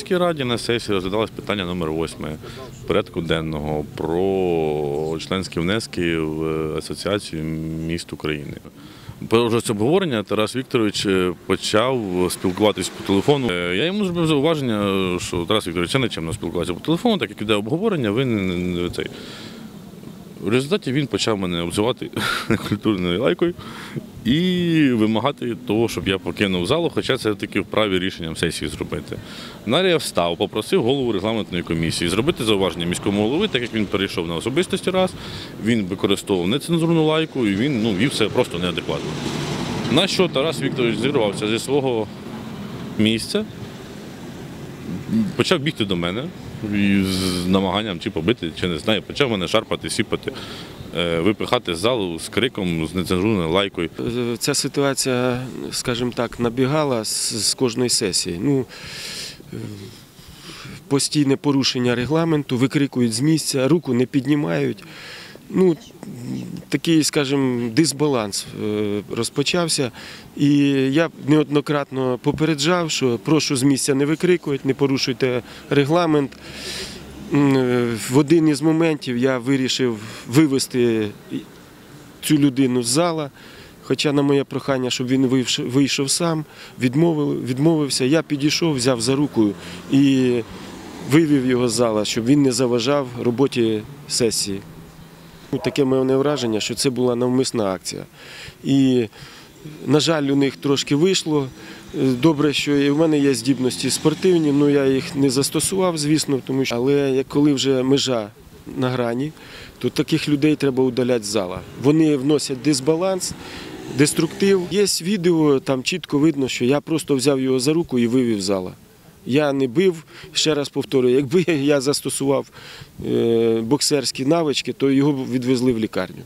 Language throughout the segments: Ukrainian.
міській раді на сесії розглядалось питання номер 8 порядку денного про членські внески в Асоціацію міст України. Про це обговорення Тарас Вікторович е, почав спілкуватись по телефону. Е, Я йому зробив зауваження, що Тарас Вікторович це не спілкуватися по телефону, так як іде обговорення, ви не- не не цей. В результаті він почав мене обзивати культурною лайкою і вимагати того, щоб я покинув залу, хоча це таки вправі рішенням сесії зробити. Далі я встав, попросив голову регламентної комісії зробити зауваження міському голови, так як він перейшов на особистості раз, він використовував нецензурну лайку і він ну, вів себе просто неадекватно. На що Тарас Вікторович зірвався зі свого місця, почав бігти до мене з намаганням чи побити, чи не знаю, почав мене шарпати, сіпати, е, випихати з залу з криком, з нецензурною лайкою. Е, Ця ситуація, скажімо так, набігала з, з кожної сесії. Ну, е, постійне порушення регламенту, викрикують з місця, руку не піднімають. Ну, такий, скажімо, дисбаланс е, розпочався. І я неоднократно попереджав, що прошу з місця не викрикувати, не порушуйте регламент. Е, В один із моментів я вирішив вивести цю людину з зала. Хоча на моє прохання, щоб він вийшов сам, відмовив, відмовився. Я підійшов, взяв за руку і вивів його з зала, щоб він не заважав роботі сесії. Ну, Таке мене враження, що це була навмисна акція. І, на жаль, у них трошки вийшло. Е, Добре, що і в мене є здібності спортивні, але я їх не застосував, звісно, тому що але коли вже межа на грані, то таких людей треба удаляти з зала. Вони вносять дисбаланс, деструктив. Є відео, там чітко видно, що я просто взяв його за руку і вивів з зала. Я не бив, ще раз повторюю, якби я застосував е, боксерські навички, то його відвезли в лікарню.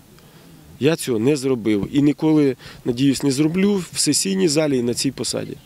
Я цього не зробив і ніколи, надіюсь, не зроблю в сесійній залі і на цій посаді.